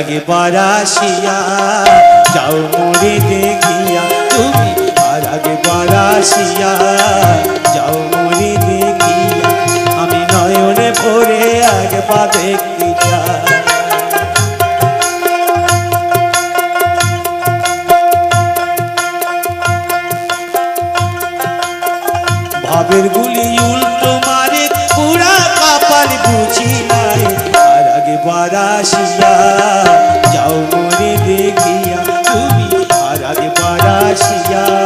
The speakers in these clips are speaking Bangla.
একবার আসিয়া যাও মরে দেখিয়া, তুমি আর আগে আসিয়া যাও মরে দেখিয়া, আমি নয়নে ভরে আগে পাবে ভাবের গুলি উল্টো মারে, পুরা কাপাল বুঝি। পারাশিয়া যাও মরে দেখিয়া তুমি আরাধ পারাশিয়া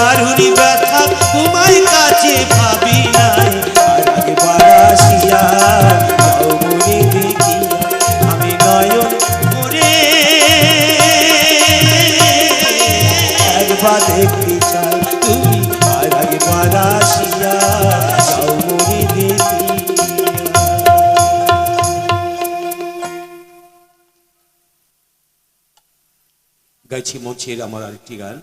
কারুরি ব্যথা, তোমায় কাছে ভাবি নাই। আগে বারাসিয়া আমি নয়ন ঘুরে আর আগে গাইছি মঞ্চের আমার আরেকটি গান।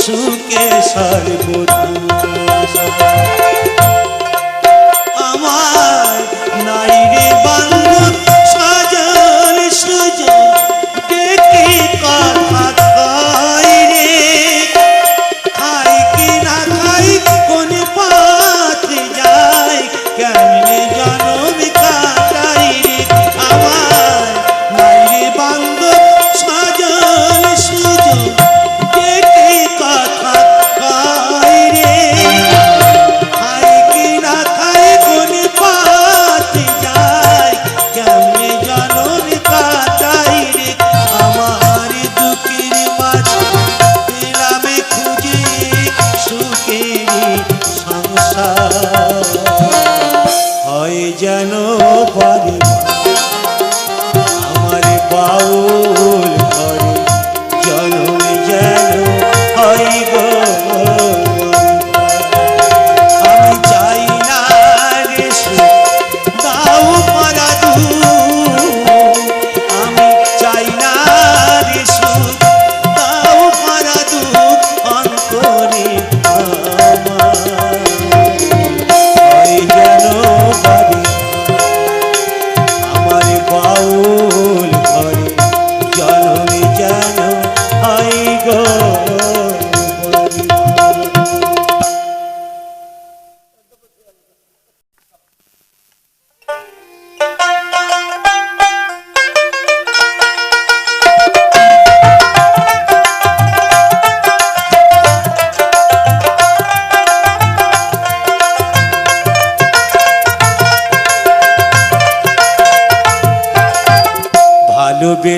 সুখে সর্বনাশ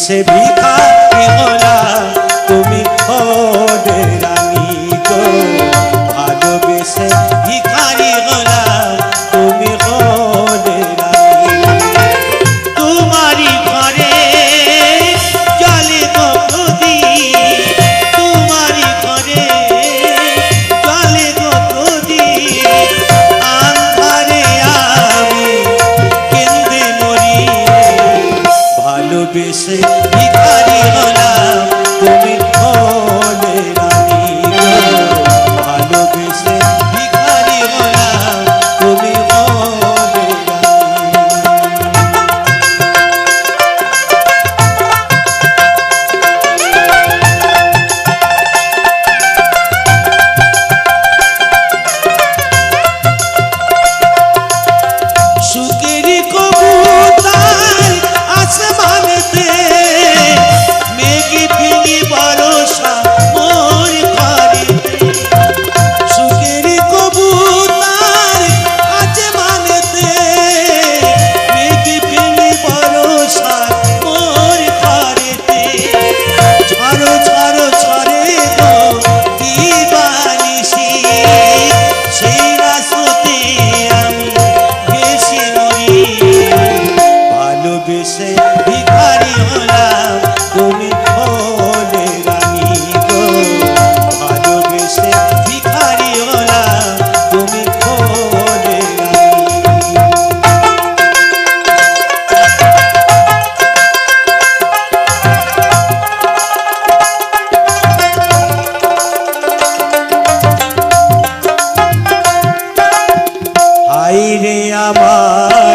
recebi. ভালোবেসে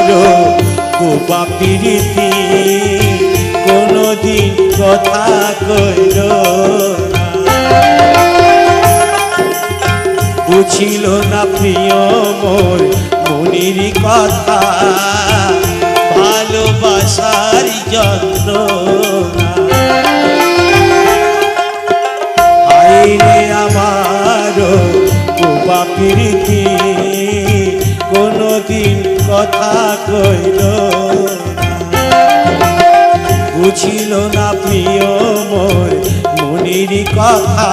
হলো কোপা পিড়িতি কোনোদিন কথা কইল বুঝিল না প্রিয় মোর মনির কথা ভালোবাসার যত্ন। কথা কইল বুঝিল না প্রিয় মোর মনির কথা।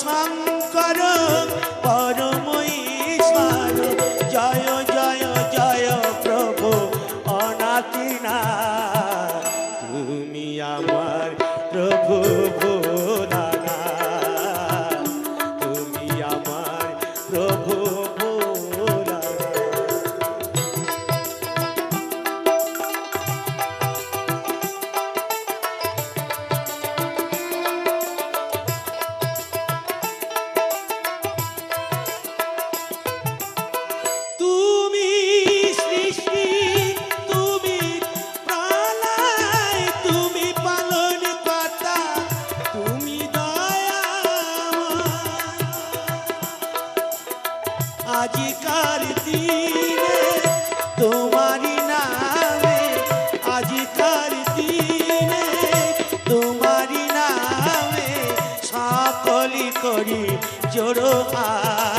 সঙ্গ জোড়ো আ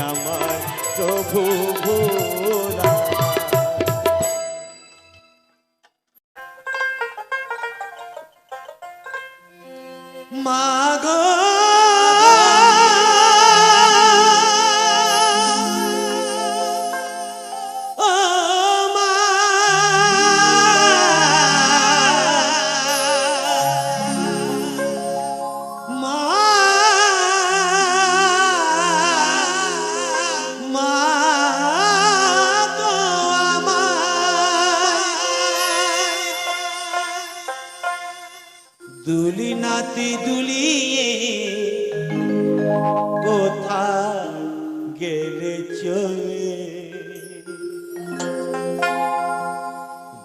আমার প্রভু ভোলানাথ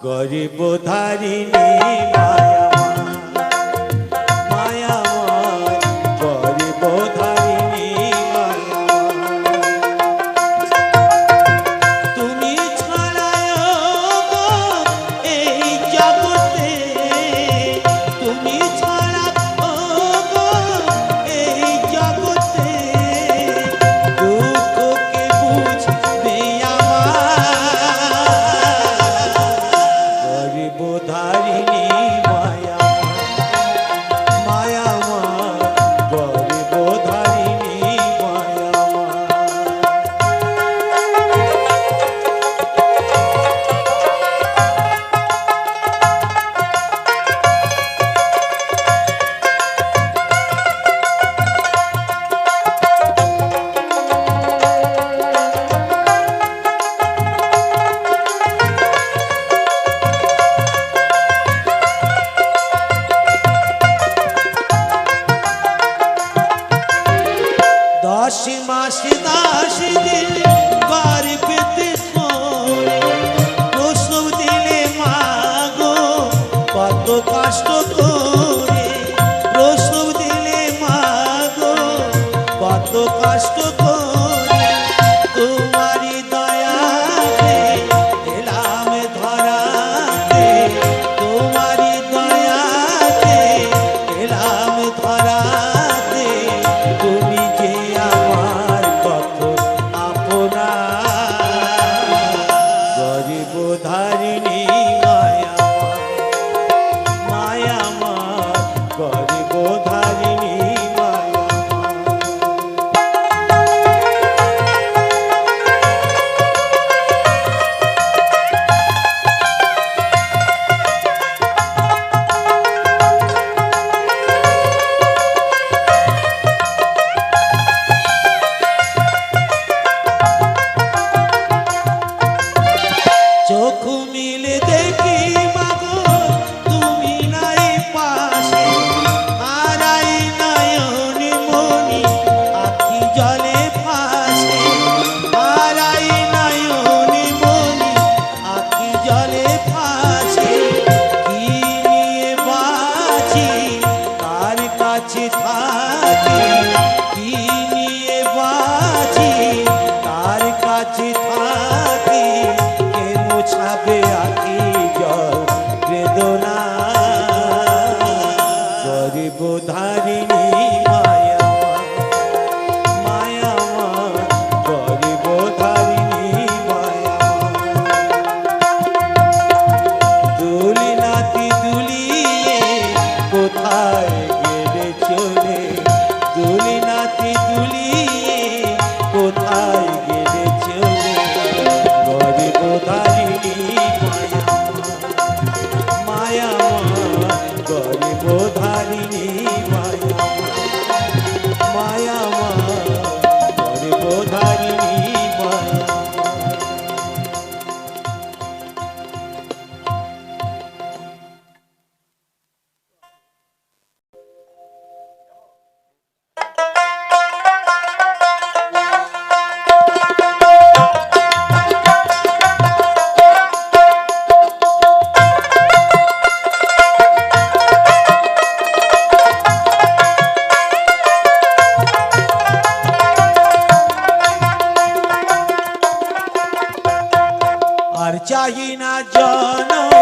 গরিব ধারিণী মায়া। চাহি না জনম